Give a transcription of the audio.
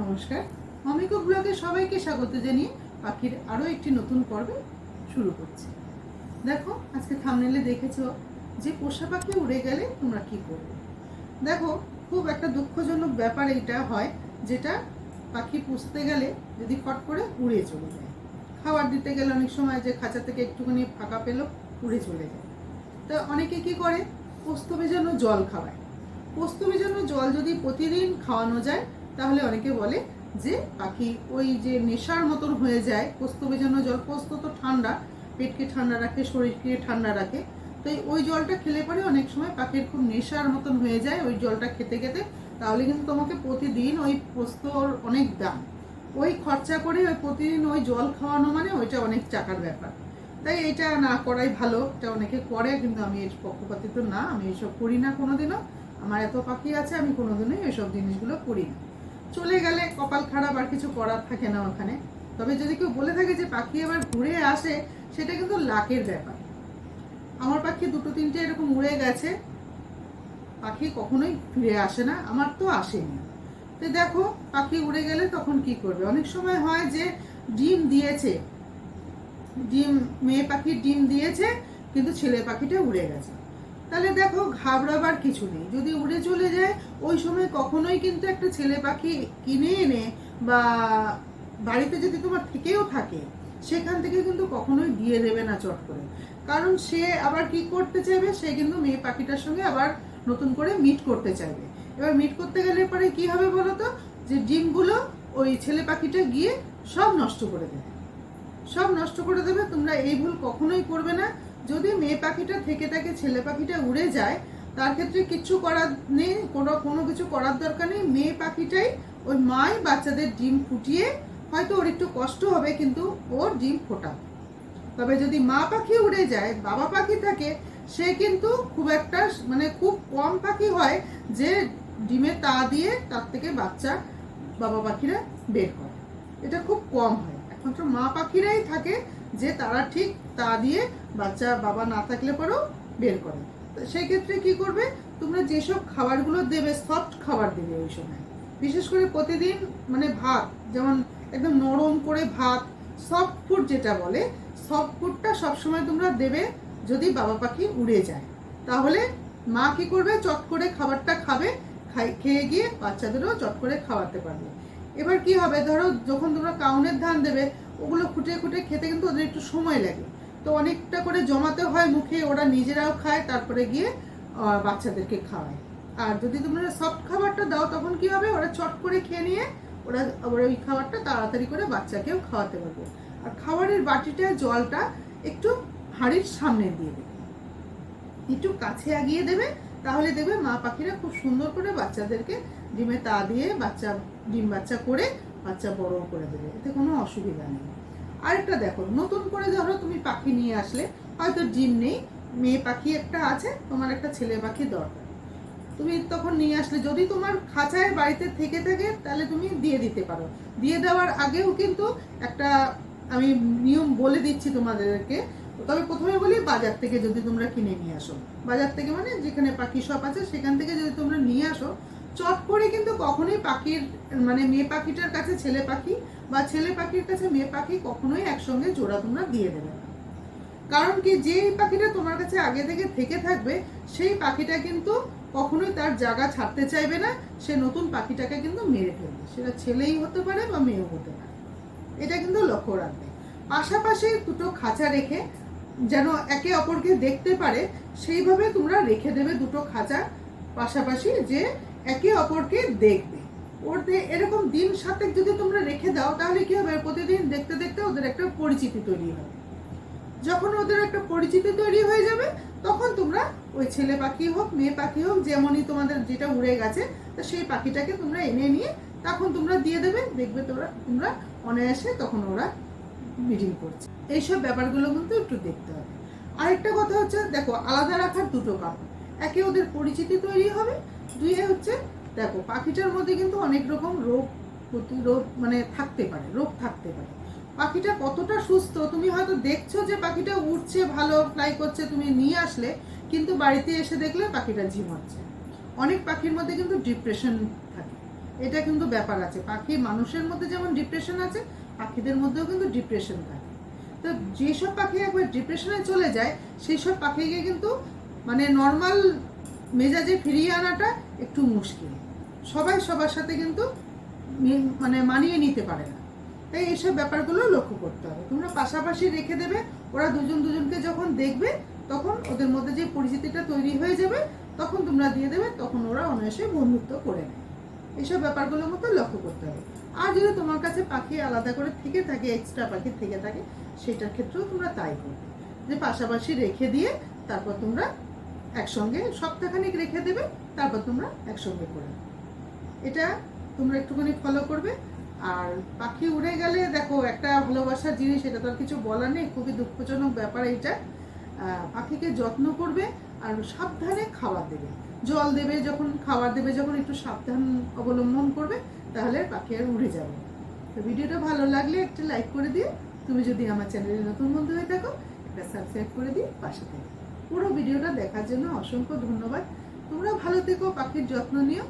নমস্কার। অমিকো ব্লগে সবাইকে স্বাগত জানিয়ে পাখির আরও একটি নতুন পর্বে শুরু করছি। দেখো, আজকে থামনেলে দেখেছ যে পোষা পাখি উড়ে গেলে তোমরা কি করবে? দেখো, খুব একটা দুঃখজনক ব্যাপার এইটা হয় যেটা পাখি পুষতে গেলে যদি ফট করে উড়ে চলে যায়। খাবার দিতে গেলে অনেক সময় যে খাঁচা থেকে একটুখানি ফাঁকা পেল, উড়ে চলে যায়। তা অনেকে কি করে? পোস্ত ভেজানো জল খাওয়ায়। পোস্ত ভেজানো জল যদি প্রতিদিন খাওয়ানো যায় তাহলে অনেকে বলে যে, পাখি ওই যে নেশার মতন হয়ে যায় পোস্ত ভেজানো জল পোস্ত তো ঠান্ডা, পেটকে ঠান্ডা রাখে, শরীরকে ঠান্ডা রাখে। তো ওই জলটা খেলে পরে অনেক সময় পাখির খুব নেশার মতন হয়ে যায়, ওই জলটা খেতে খেতে। তাহলে কিন্তু তোমাকে প্রতিদিন ওই পোস্তর অনেক দাম। ওই খরচা করে ওই প্রতিদিন ওই জল খাওয়ানো মানে ওইটা অনেক টাকার ব্যাপার। তাই এটা না করাই ভালো, এটা অনেকে করে, কিন্তু আমি এর পক্ষপাতিত না, আমি এসব করি না কোনোদিনও। আমার এত পাখি আছে, আমি কোনোদিনই এসব জিনিসগুলো করি না। চলে গেলে কপাল খারাপ আর কিছু করার থাকে না ওখানে। তবে যদি কেউ বলে থাকে যে পাখি আবার ঘুরে আসে, সেটা কিন্তু লাকের ব্যাপার। আমার পাখি দুটো তিনটে এরকম উড়ে গেছে। পাখি কখনোই ফিরে আসে না, আমার তো আসেনি। তো দেখো, পাখি উড়ে গেলে তখন কি করবে? অনেক সময় হয় যে ডিম দিয়েছে, ডিম, মেয়ে পাখির ডিম দিয়েছে, কিন্তু ছেলে পাখিটা উড়ে গেছে। তাহলে দেখো, ঘাবড়াবার কিছু নেই। যদি উড়ে চলে যায়, ওই সময় কখনোই কিন্তু একটা ছেলে পাখি কিনে এনে বা বাড়িতে যদি তোমার থেকেও থাকে, সেখান থেকে কিন্তু কখনোই দিয়ে দেবে না চট করে। কারণ সে আবার কি করতে চাইবে? সে কিন্তু মেয়ে পাখিটার সঙ্গে আবার নতুন করে মিট করতে চাইবে। এবার মিট করতে গেলে পরে কি হবে বলো তো যে ডিমগুলো ওই ছেলে পাখিটা গিয়ে সব নষ্ট করে দেবে। সব নষ্ট করে দেবে, তোমরা এই ভুল কখনোই করবে না। যদি মেয়ে পাখিটা থেকে থাকে, ছেলে পাখিটা উড়ে যায়, তার ক্ষেত্রে কিচ্ছু করার নেই, কোনো কোনো কিছু করার দরকার নেই। মেয়ে পাখিটাই ওই মাই বাচ্চাদের ডিম ফুটিয়ে, হয়তো ওর একটু কষ্ট হবে, কিন্তু ওর ডিম ফোটাবে তবে যদি মা পাখি উড়ে যায়, বাবা পাখি থাকে, সে কিন্তু খুব একটা মানে খুব কম পাখি হয় যে ডিমে তা দিয়ে তার থেকে বাচ্চা বাবা পাখিরা বের করে এটা খুব কম হয়। একমাত্র মা পাখিরাই থাকে যে তারা ঠিক তা দিয়ে বাচ্চা, বাবা না থাকলে পরেও বের করে। সেই ক্ষেত্রে কি করবে? তোমরা যেসব খাবারগুলো দেবে সফট খাবার দেবে ওই সময়। বিশেষ করে প্রতিদিন মানে ভাত, যেমন একদম নরম করে ভাত সফট ফুড যেটা বলে সফট ফুডটা সবসময় তোমরা দেবে যদি বাবা পাখি উড়ে যায়। তাহলে মা কি করবে? চট করে খাবারটা খাবে, খাই, খেয়ে গিয়ে বাচ্চাদেরও চট করে খাওয়াতে পারবে। এবার কি হবে? ধরো যখন তোমরা কাউনের ধান দেবে ওগুলো খুঁটে খুঁটে খেতে কিন্তু ওদের একটু সময় লাগে। তো অনেকটা করে জমাতে হয় মুখে, ওরা নিজেরাও খায়, তারপরে গিয়ে বাচ্চাদেরকে খাওয়ায়। আর যদি তোমরা সফট খাবারটা দাও, তখন কি হবে? ওরা চট করে খেয়ে নিয়ে, ওরা আবার ওই খাবারটা তাড়াতাড়ি করে বাচ্চাকেও খাওয়াতে পারবে। আর খাবারের বাটিটা, জলটা একটু হাঁড়ির সামনে দিয়ে দেবে। একটু কাছে আগিয়ে দেবে, তাহলে দেখবে মা পাখিরা খুব সুন্দর করে বাচ্চাদেরকে ডিমে তা দিয়ে বাচ্চা, ডিম বাচ্চা করে বাচ্চা বড় করে দেবে, এতে কোনো অসুবিধা নেই। আরেকটা দেখো, নতুন করে ধরো তুমি পাখি নিয়ে আসলে, হয়তো ডিম নেই, মেয়ে পাখি একটা আছে, তোমার একটা ছেলে পাখি দরকার। তুমি তখন নিয়ে আসলে, যদি তোমার খাঁচায় বাড়িতে থেকে থাকে, তাহলে তুমি দিয়ে দিতে পারো। দিয়ে দেওয়ার আগেও কিন্তু একটা, আমি নিয়ম বলে দিচ্ছি তোমাদেরকে, তবে প্রথমে বলি বাজার থেকে যদি তোমরা কিনে নিয়ে আসো। বাজার থেকে মানে যেখানে পাখি শপ আছে, সেখান থেকে যদি তোমরা নিয়ে আসো চট করে কিন্তু কখনোই পাখির মানে মেয়ে পাখিটার কাছে, ছেলে পাখি বা ছেলে পাখির কাছে মেয়ে পাখি কখনোই একসঙ্গে জোড়া তোমরা দিয়ে দেবে না। কারণ কি, যে পাখিটা তোমার কাছে আগে থেকে থেকে থাকবে, সেই পাখিটা কিন্তু কখনোই তার জায়গা ছাড়তে চাইবে না, সে নতুন পাখিটাকে কিন্তু মেরে ফেলবে। সেটা ছেলেই হতে পারে বা মেয়েও হতে পারে। এটা কিন্তু লক্ষ্য রাখবে। পাশাপাশি দুটো খাঁচা রেখে যেন একে অপরকে দেখতে পারে, সেইভাবে তোমরা রেখে দেবে দুটো খাঁচা। পাশাপাশি যে একে অপরকে দেখবে। দে- এরকম দিন সাথে যদি তোমরা রেখে দাও, তাহলে কি হবে? প্রতিদিন দেখতে দেখতে ওদের একটা পরিচিতি তৈরি হবে। যখন ওদের একটা পরিচিতি তৈরি হয়ে যাবে, তখন তোমরা ওই ছেলে পাখি হোক, মেয়ে পাখি হোক, যেমনই তোমাদের যেটা উড়ে গেছে, তা সেই পাখিটাকে তোমরা এনে নিয়ে তখন তোমরা দিয়ে দেবে। দেখবে তোমরা তোমরা অনায়াসে তখন ওরা মিটিং করছে। এইসব ব্যাপারগুলো কিন্তু একটু দেখতে হবে। আরেকটা কথা হচ্ছে, দেখো, আলাদা রাখার দুটো কারণ। একে ওদের পরিচিতি তৈরি হবে। দুইয়ে হচ্ছে, দেখো, পাখিটার মধ্যে কিন্তু অনেক রকম রোগ প্রতিরোধ মানে থাকতে পারে, রোগ থাকতে পারে। পাখিটা কতটা সুস্থ, তুমি হয়তো দেখছ যে পাখিটা উঠছে ভালো ফ্লাই করছে, তুমি নিয়ে আসলে, কিন্তু বাড়িতে এসে দেখলে পাখিটা ঝিমাচ্ছে। অনেক পাখির মধ্যে কিন্তু ডিপ্রেশন থাকে। এটা কিন্তু ব্যাপার আছে। পাখি মানুষের মধ্যে যেমন ডিপ্রেশন আছে, পাখিদের মধ্যেও কিন্তু ডিপ্রেশন থাকে। তো যেসব পাখি একবার ডিপ্রেশনে চলে যায় সেই সব পাখিকে কিন্তু মানে নর্মাল মেজাজে ফিরিয়ে আনাটা একটু মুশকিল। সবাই সবার সাথে কিন্তু মানে মানিয়ে নিতে পারে না। তাই এইসব ব্যাপারগুলো লক্ষ্য করতে হবে। তোমরা পাশাপাশি রেখে দেবে, ওরা দুজন দুজনকে যখন দেখবে, তখন ওদের মধ্যে যে পরিচিতিটা তৈরি হয়ে যাবে, তখন তোমরা দিয়ে দেবে, তখন ওরা অনায়াসে বন্ধুত্ব করে নেয়। এইসব ব্যাপারগুলোর মতো লক্ষ্য করতে হবে। আর যদি তোমার কাছে পাখি আলাদা করে থেকে থাকে এক্সট্রা পাখি থেকে থাকে, সেটার ক্ষেত্রেও তোমরা তাই করবে। যে পাশাপাশি রেখে দিয়ে তারপর তোমরা একসঙ্গে সপ্তাহখানিক রেখে দেবে তারপর তোমরা একসঙ্গে করে এটা তোমরা একটুখানি ফলো করবে। আর পাখি উড়ে গেলে দেখো একটা ভালোবাসার জিনিস এটা তো আর কিছু বলার নেই খুবই দুঃখজনক ব্যাপার আহ, পাখিকে যত্ন করবে আর সাবধানে খাবার দেবে। জল দেবে যখন খাবার দেবে যখন একটু সাবধান অবলম্বন করবে তাহলে পাখি আর উড়ে যাবে। তো ভিডিওটা ভালো লাগলে একটা লাইক করে দিও। তুমি যদি আমার চ্যানেলে নতুন বন্ধু হয়ে থাকো একটা সাবস্ক্রাইব করে দিও পাশে থেকে। পুরো ভিডিওটা দেখার জন্য অসংখ্য ধন্যবাদ। তোমরা ভালো থেকো পাখির যত্ন নিও।